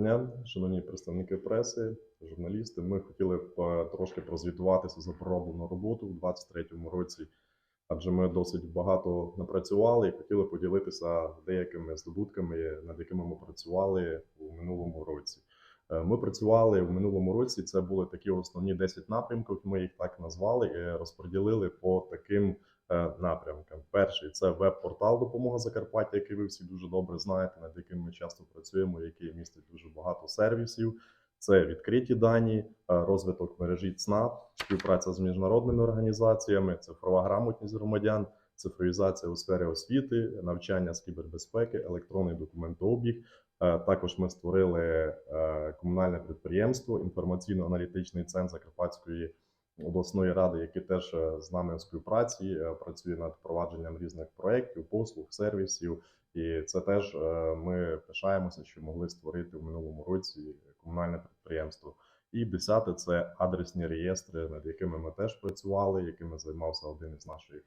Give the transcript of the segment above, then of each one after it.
дня, шановні представники преси, журналісти. Ми хотіли б е, трошки прозвітуватися за пророблену роботу у 2023 році, адже ми досить багато напрацювали і хотіли поділитися деякими здобутками, над якими ми працювали у минулому році. Е, Ми працювали в минулому році. Це були такі основні 10 напрямків. Ми їх так назвали і розподілили по таким напрямкам. Перший це веб-портал Допомога Закарпаття, який ви всі дуже добре знаєте, над яким ми часто працюємо, який містить дуже багато сервісів. Це відкриті дані, е, розвиток мережі ЦНАП, співпраця з міжнародними організаціями, цифрова грамотність громадян, цифровізація у сфері освіти, навчання з кібербезпеки, електронний документообіг. Е, Також ми створили е, комунальне підприємство, інформаційно-аналітичний центр Закарпатської обласної ради, який теж е, з нами у співпраці е, працює над впровадженням різних проєктів, послуг, сервісів. І це теж е, ми пишаємося, що могли створити в минулому році комунальне підприємство. І десяте це адресні реєстри, над якими ми теж працювали, якими займався один із наших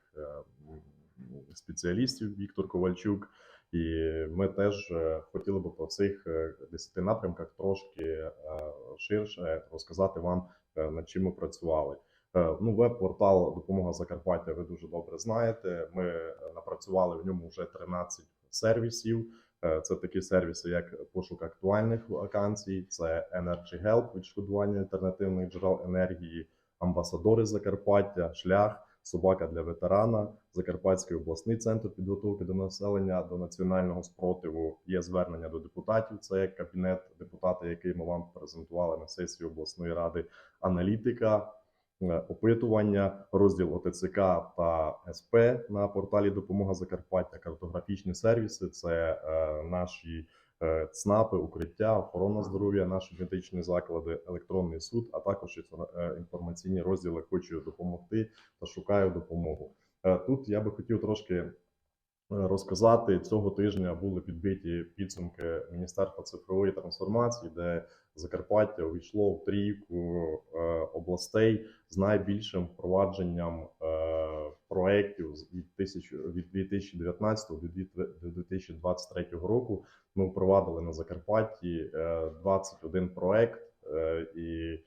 спеціалістів Віктор Ковальчук. І ми теж е, хотіли би по цих е, десяти напрямках трошки е, ширше розказати вам, е, над чим ми працювали. Е, Ну, веб-портал Допомога Закарпаття ви дуже добре знаєте. Ми е, напрацювали в ньому вже 13 сервісів. Е, Це такі сервіси, як пошук актуальних вакансій, це Energy Help, відшкодування альтернативних джерел енергії, амбасадори Закарпаття, шлях, собака для ветерана, Закарпатський обласний центр підготовки до населення до національного спротиву. Є звернення до депутатів. Це кабінет депутата, який ми вам презентували на сесії обласної ради, аналітика. е, Опитування, розділ ОТЦК та СП на порталі Допомога Закарпаття, картографічні сервіси це е, наші ЦНАПи, укриття, охорона здоров'я, наші медичні заклади, електронний суд, а також е, інформаційні розділи Хочу допомогти та шукаю допомогу. Е, Тут я би хотів трошки е, розказати. Цього тижня були підбиті підсумки Міністерства цифрової трансформації, де Закарпаття увійшло в трійку е, областей з найбільшим впровадженням е, проєктів від, тисяч, від 2019 до дві- до 2023 року. Ми впровадили на Закарпатті е, 21 проект, е, і е,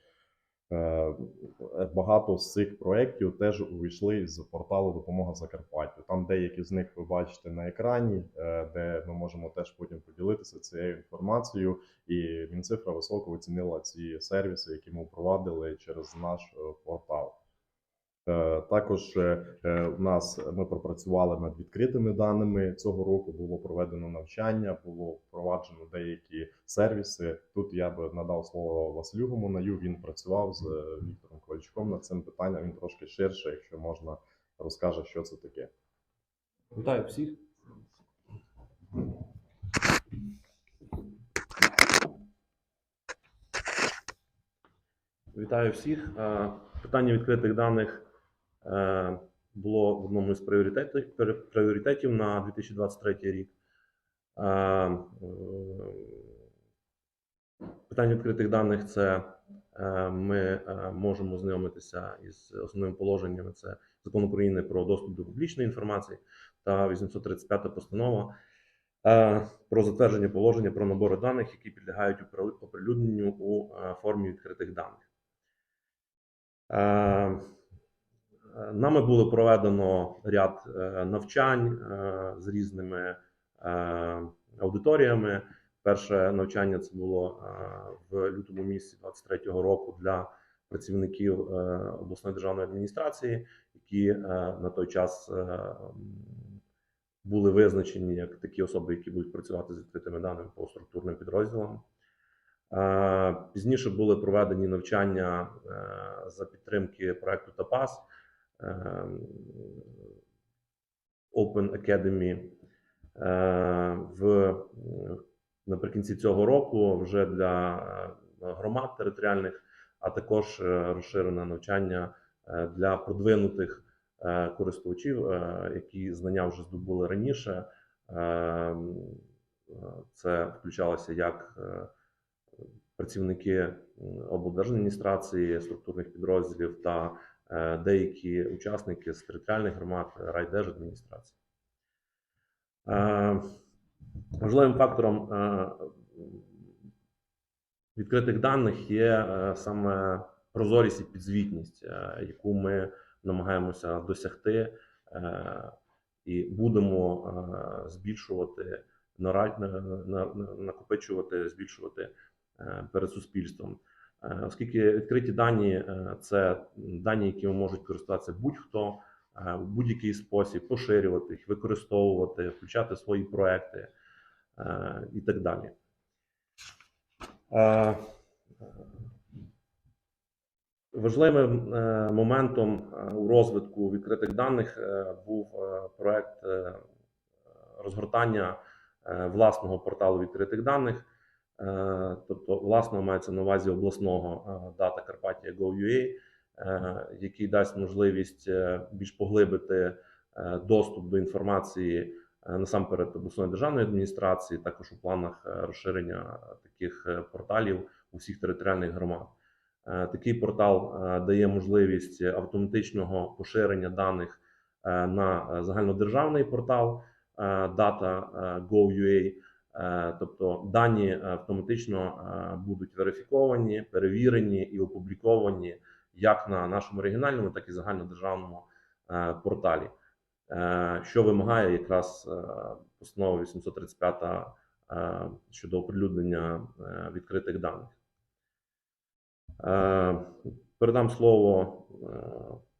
багато з цих проєктів теж увійшли з порталу Допомога Закарпаттю. Там деякі з них ви бачите на екрані, е, де ми можемо теж потім поділитися цією інформацією. І Мінцифра високо оцінила ці сервіси, які ми впровадили через наш е, портал. Е, Також е, е, нас ми пропрацювали над відкритими даними. Цього року було проведено навчання, було впроваджено деякі сервіси. Тут я би надав слово Василю Гомонаю. Він працював з Віктором Ковальчуком над цим питанням. Він трошки ширше, якщо можна, розкаже, що це таке. Вітаю всіх. Вітаю всіх. Питання відкритих даних було в одному із пріоритетів, на 2023 рік. Е, е, Питання відкритих даних це е, ми е, можемо знайомитися із основними положеннями. Це закон України про доступ до публічної інформації та 835 постанова е, про затвердження положення про набори даних, які підлягають опри- оприлюдненню у е, формі відкритих даних. Нами було проведено ряд е, навчань е, з різними е, аудиторіями. Перше навчання це було в лютому місяці 23-го року для працівників обласної державної адміністрації, які на той час були визначені як такі особи, які будуть працювати з відкритими даними по структурним підрозділам. Пізніше були проведені навчання за підтримки проекту ТАПАС Open Academy е, в наприкінці цього року вже для е, громад територіальних, а також е, розширене навчання для продвинутих користувачів, які знання вже здобули раніше. Е, м, е, Це включалося як працівники облдержадміністрації, структурних підрозділів та деякі учасники з територіальних громад райдержадміністрації. Е, Важливим фактором е, відкритих даних є е, саме прозорість і підзвітність, е, яку ми намагаємося досягти, е, і будемо е, збільшувати на- на- на- накопичувати, збільшувати е, перед суспільством. Е, Оскільки відкриті дані е, це дані, які можуть користуватися будь-хто е, в будь-який спосіб, поширювати їх, використовувати, включати свої проекти і так далі. Важливим моментом у розвитку відкритих даних був проект розгортання власного порталу відкритих даних, тобто власного мається на увазі обласного е, дата Карпатія Go.ua, е, який дасть можливість е, більш поглибити е, доступ до інформації е, насамперед обласної державної адміністрації, також у планах е, розширення таких е, порталів у всіх територіальних громад. Е, Такий портал е, дає можливість автоматичного поширення даних е, на е, загальнодержавний портал е, data.gov.ua, Е, тобто дані е, автоматично е, будуть верифіковані, перевірені і опубліковані як на нашому регіональному, так і загальнодержавному е, порталі, Е, що вимагає якраз е, постанова 835 е, щодо оприлюднення е, відкритих даних. Е, Передам слово е,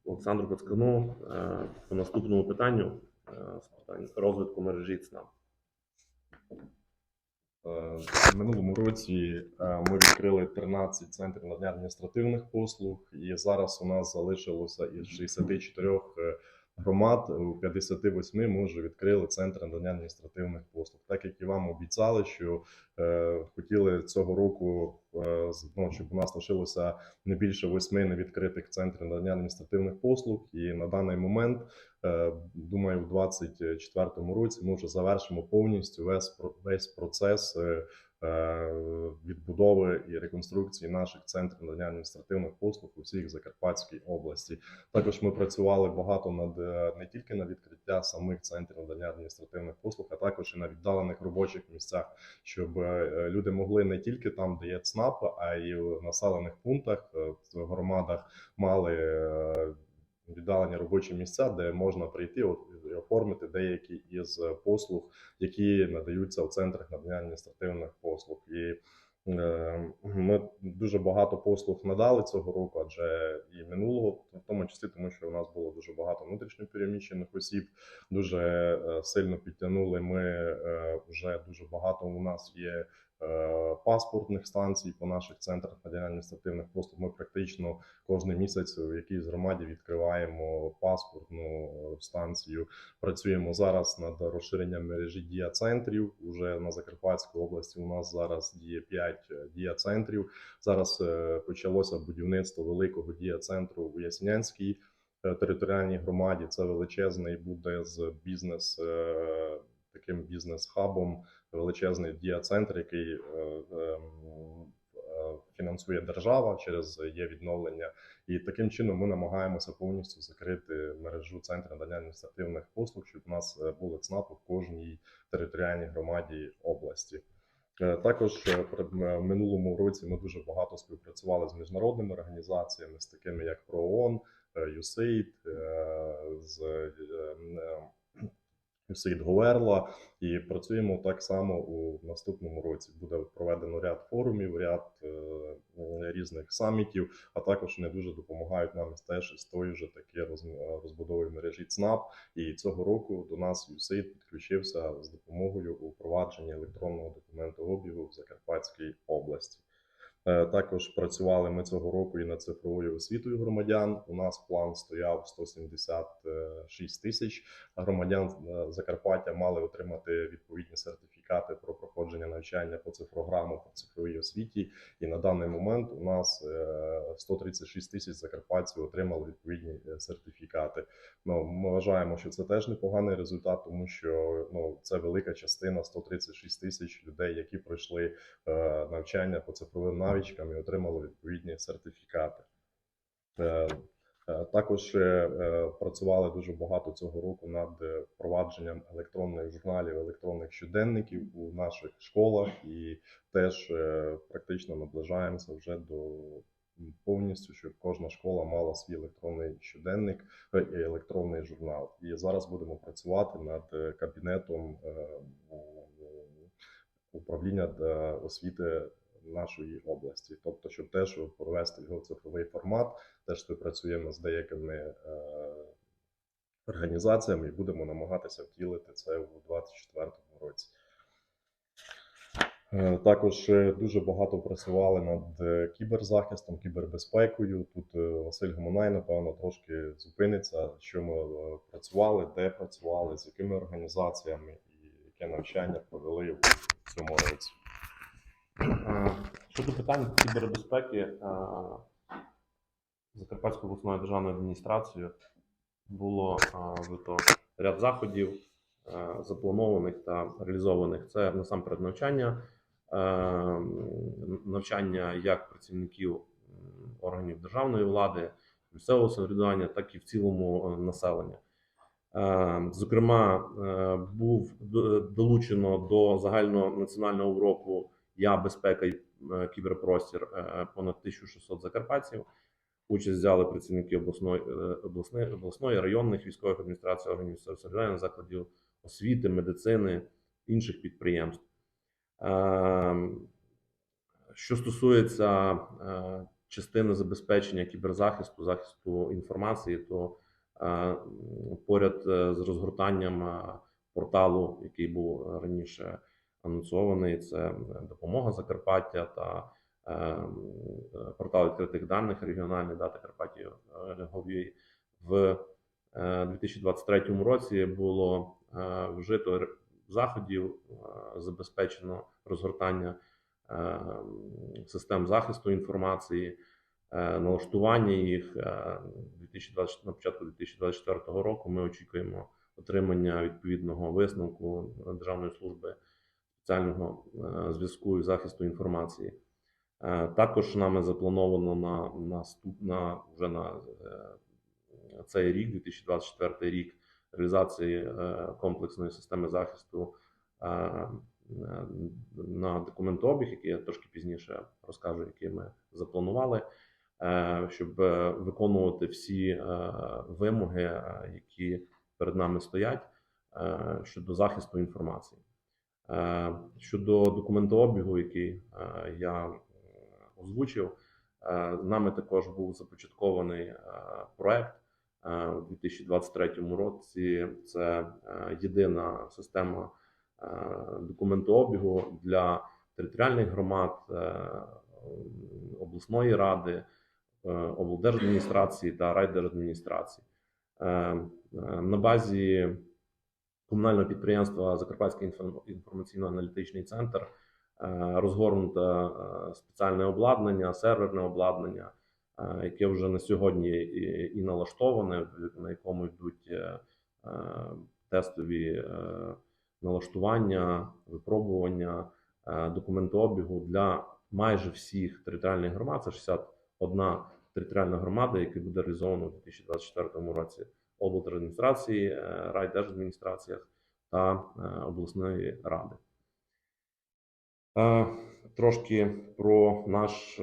Олександру Пацкану е, по наступному питанню е, з питань розвитку мережі ЦНАП. Е, минулому році е, ми відкрили 13 центрів надання адміністративних послуг, і зараз у нас залишилося із 64 е, громад у 58 ми вже відкрили центр надання адміністративних послуг. Так як і вам обіцяли, що е, хотіли цього року, е, ну, щоб у нас лишилося не більше восьми невідкритих центрів надання адміністративних послуг. І на даний момент, е, думаю, в 2024 році ми вже завершимо повністю весь весь процес. Е, Відбудови і реконструкції наших центрів надання адміністративних послуг у всіх Закарпатській області. Також ми працювали багато над е, не тільки на відкриття самих центрів надання адміністративних послуг, а також і на віддалених робочих місцях, щоб е, люди могли не тільки там, де є ЦНАП, а й в населених пунктах в громадах мали віддалені робочі місця, де можна прийти і оформити деякі із послуг, які надаються в центрах надання адміністративних послуг. І е, ми дуже багато послуг надали цього року, адже і минулого, в тому числі, тому що у нас було дуже багато внутрішньопереміщених осіб. Дуже е, сильно підтягнули. Ми е, вже дуже багато у нас є. Е, Паспортних станцій по наших центрах надання адміністративних послуг. Ми практично кожен місяць в якійсь громаді відкриваємо паспортну е, станцію. Працюємо зараз над розширенням мережі дія-центрів. Уже на Закарпатській області у нас зараз діє 5 дія-центрів. Зараз е, почалося будівництво великого дія-центру у Яснянській е, територіальній громаді. Це величезний буде з бізнес е, таким бізнес-хабом, величезний дія-центр, який е, ем, е, фінансує держава через є відновлення. І таким чином ми намагаємося повністю закрити мережу центрів надання адміністративних послуг, щоб у нас е, були ЦНАПи в кожній територіальній громаді області. Також в минулому році ми дуже багато співпрацювали з міжнародними організаціями, з такими як ПРООН, е, з е, е, Говерла, і працюємо так само у наступному році. Буде проведено ряд форумів, ряд е, різних самітів, а також вони дуже допомагають нам теж із тої ж таки роз- розбудови мережі ЦНАП. І цього року до нас USAID підключився з допомогою у впровадженні електронного документообігу в Закарпатській області. Е, Також працювали ми цього року і над цифровою освітою громадян. У нас план стояв 176 тисяч громадян е, Закарпаття мали отримати відповідні сертифікати про проходження навчання по цифрограму по цифровій освіті. І на даний момент у нас е, 136 тисяч закарпатців отримали відповідні е, сертифікати. Ну ми вважаємо, що це теж непоганий результат, тому що ну це велика частина 136 тисяч людей, які пройшли е, навчання по цифровим навичкам і отримали відповідні сертифікати. Е, Також е, е, працювали дуже багато цього року над впровадженням електронних журналів, електронних щоденників у наших школах, і теж практично наближаємося вже до повністю, щоб кожна школа мала свій електронний щоденник і електронний журнал. І зараз будемо працювати над кабінетом управління освіти нашої області, тобто, щоб теж провести його цифровий формат теж співпрацюємо з деякими е, організаціями і будемо намагатися втілити це у 2024 році. Е, Також е, дуже багато працювали над кіберзахистом, кібербезпекою. Тут Василь Гомонай, напевно, трошки зупиниться, що ми працювали, де працювали, з якими організаціями і яке навчання провели в цьому році. Е, Щодо питань кібербезпеки, е, Закарпатською обласною державною адміністрацією було е, вжито ряд заходів, запланованих та реалізованих. Це насамперед навчання, навчання як працівників органів державної влади, місцевого самоврядування, так і в цілому населення. Зокрема, був долучено до загальнонаціонального уроку Я безпека і е, кіберпростір е, понад 1600 закарпатців. Участь взяли працівники обласної, е, обласної, обласної районних військових адміністрацій, органів самоврядування, закладів освіти, медицини, інших підприємств. Е, Що стосується е, частини забезпечення кіберзахисту, захисту інформації, то е, поряд е, з розгортанням е, порталу, який був раніше анонсований, це е, допомога Закарпаття та е, е, портал відкритих даних регіональний дата Карпаття Гов'ї в е, 2023 році було е, вжито заходів, е, забезпечено розгортання е, систем захисту інформації, е, налаштування їх е, 2020, на початку 2024 року. Ми очікуємо отримання відповідного висновку Державної служби спеціального е, зв'язку і захисту інформації. Е, Також нами заплановано на наступ на вже на е, цей рік, 2024 рік, реалізації комплексної системи захисту на документообіг, який я трошки пізніше розкажу, який ми запланували, щоб виконувати всі вимоги, які перед нами стоять щодо захисту інформації. Е, Щодо документообігу, який е, я е, озвучив, е, нами також був започаткований проект у 2023 році. Це єдина система документообігу для територіальних громад, обласної ради, облдержадміністрації та райдержадміністрації. На базі комунального підприємства Закарпатський інформ- інформаційно-аналітичний центр е, розгорнуто е, спеціальне обладнання, серверне обладнання, е, яке вже на сьогодні і, налаштоване, на якому йдуть тестові налаштування, випробування документообігу для майже всіх територіальних громад. Це 61 територіальна громада, яка буде реалізована у 2024 році облдержадміністрації, е, райдержадміністраціях та е, обласної ради. Е, Трошки про наш,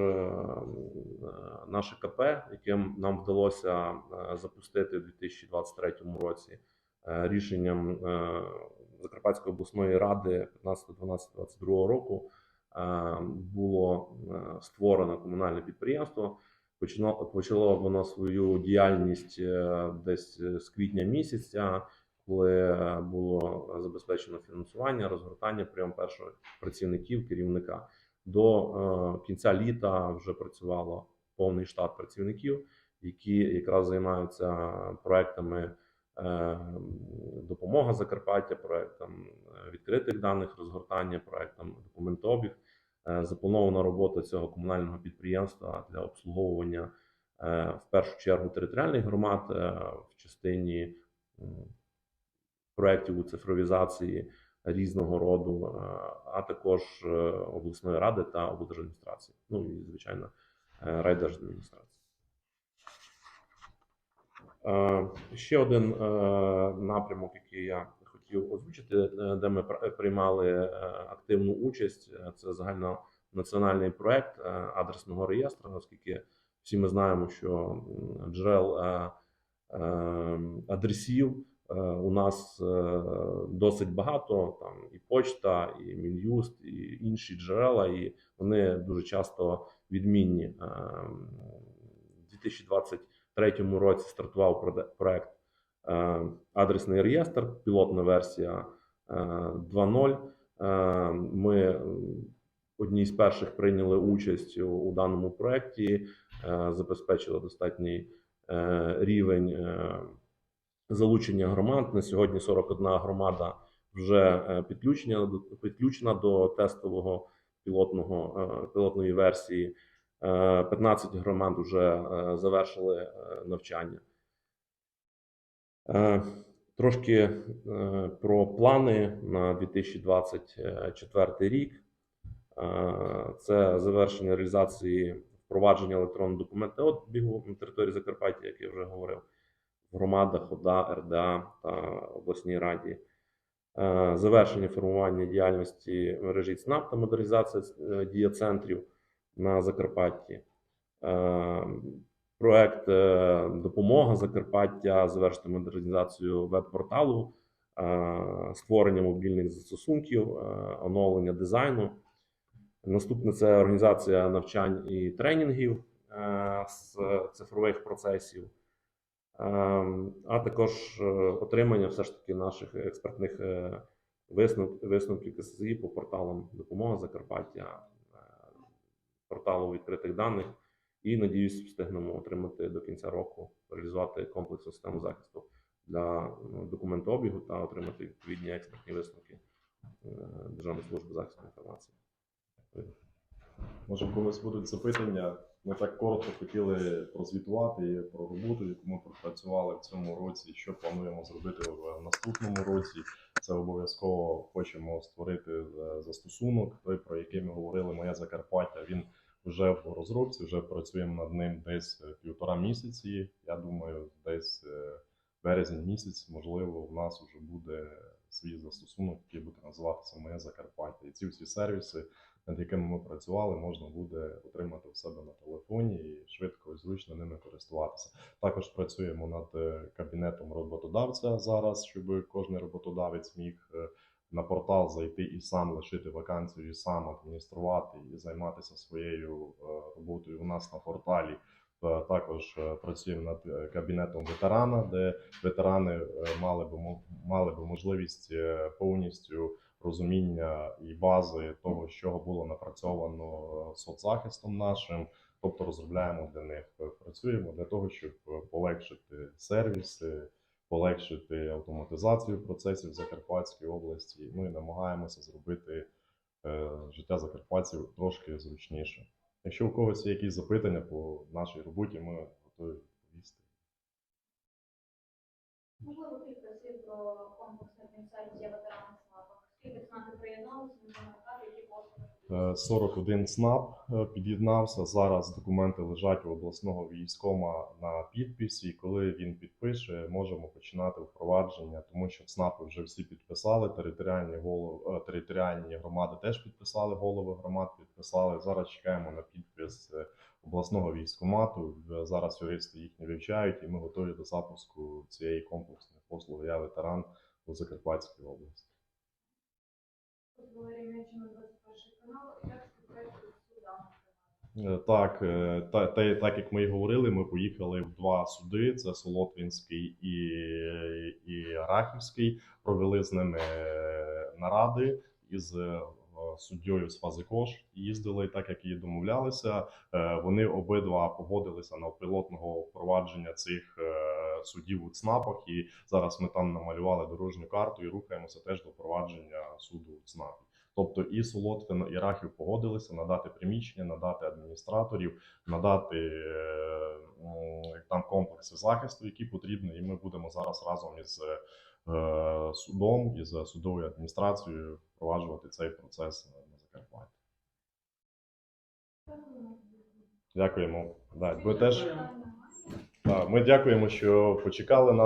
наше КП, яке нам вдалося запустити у 2023 році рішенням Закарпатської обласної ради 15-12-22 року було створено комунальне підприємство. Почало, почало воно свою діяльність е, десь з квітня місяця, коли е, було забезпечено фінансування, розгортання прийом перших працівників, керівника. До е, кінця літа вже працювало повний штат працівників, які якраз займаються проектами е, допомога Закарпаття, проектом е, відкритих даних розгортання, проектом документообіг. Е, Запланована робота цього комунального підприємства для обслуговування е, в першу чергу територіальних громад е, в частині проєктів у цифровізації різного роду, а також обласної ради та облдержадміністрації. Ну і звичайно, райдержадміністрації. Ще один напрямок, який я хотів озвучити, е, де ми пр- приймали е, активну участь, е, це загальнонаціональний проект адресного реєстру, оскільки всі ми знаємо, що джерел адресів у нас досить багато. Там і почта, і Мін'юст, і інші джерела, і вони дуже часто відмінні. У 2023 році стартував проект адресний реєстр, пілотна версія е, 2.0. Е, Ми е, одні з перших прийняли участь у, даному проєкті, е, забезпечили достатній е, рівень е, залучення громад. На сьогодні 41 громада вже е, підключена, до- тестового пілотного, е, пілотної версії. Е, 15 громад вже е, завершили е, навчання. Е, Трошки е, про плани на 2024 рік. Е, Це завершення реалізації впровадження електронного документообігу на території Закарпаття, як я вже говорив, в громадах ОДА, РДА та обласній раді. Завершення формування діяльності мережі ЦНАП та модернізація е, дія центрів на Закарпатті. Проект е, допомога Закарпаття завершити модернізацію веб-порталу, е, створення мобільних застосунків, е, оновлення дизайну. Наступне це організація навчань і тренінгів з цифрових процесів, а також отримання все ж таки наших експертних висновків, КСЗІ по порталам допомога Закарпаття, порталу відкритих даних. І надіюсь, встигнемо отримати до кінця року, реалізувати комплексну систему захисту для ну, документообігу та отримати відповідні експертні висновки е, Державної служби захисту інформації. Може, в когось будуть запитання. Ми так коротко хотіли прозвітувати про роботу, яку ми пропрацювали в цьому році, що плануємо зробити в наступному році. Це обов'язково хочемо створити е, застосунок, той, про який ми говорили, моє Закарпаття. Він вже в розробці, вже працюємо над ним десь е, півтора місяці. Я думаю, десь е, березень місяць, можливо, у нас вже буде свій застосунок, який буде називатися Моє Закарпаття. І ці всі сервіси над якими ми працювали, можна буде отримати в себе на телефоні і швидко і зручно ними користуватися. Також працюємо над е, кабінетом роботодавця зараз, щоб кожен роботодавець міг на портал зайти і сам лишити вакансію, і сам адмініструвати і займатися своєю е, роботою. У нас на порталі. Е, Також е, працюємо над кабінетом ветерана, де ветерани мали би мали би можливість повністю розуміння і бази того, чого було напрацьовано соцзахистом нашим. Тобто розробляємо для них, працюємо для того, щоб полегшити сервіси, полегшити автоматизацію процесів в Закарпатській області. Ну і намагаємося зробити е, життя закарпатців трошки зручніше. Якщо у когось є якісь запитання по нашій роботі, ми готові відповісти. Можливо, кілька слів про комплексне організація ветеранів СНАПа. Скільки ЦНАПи приєдналися, можна нагадати, які послуги? Е, 41 СНАП е, під'єднався. Зараз документи лежать у обласного військома на підписі. І коли він підпише, можемо починати впровадження, тому що ЦНАПи вже всі підписали. Територіальні голови, територіальні громади теж підписали. Голови громад підписали. Зараз чекаємо на підпис е, обласного військомату. Е, Зараз юристи їхні вивчають, і ми готові до запуску цієї комплексної послуги. Я ветеран у Закарпатській області. Валерій Мельчина, 21 канал. Як співпрацюють з Так, е, та, та, так як ми і говорили, ми поїхали в два суди: це Солотвінський і, і Рахівський. Провели з ними е, наради із суддєю з Фазикош. Їздили так, як і домовлялися. Е, Вони обидва погодилися на пілотного впровадження цих е, судів у ЦНАПах. І зараз ми там намалювали дорожню карту і рухаємося теж до впровадження суду у ЦНАПі. Тобто і Солотвин, і Рахів погодилися надати приміщення, надати адміністраторів, надати е, там комплекси захисту, які потрібні, і ми будемо зараз разом із е, судом із судовою адміністрацією впроваджувати цей процес на Закарпатті. Дякуємо. Да, ви теж Ми дякуємо, що почекали нас.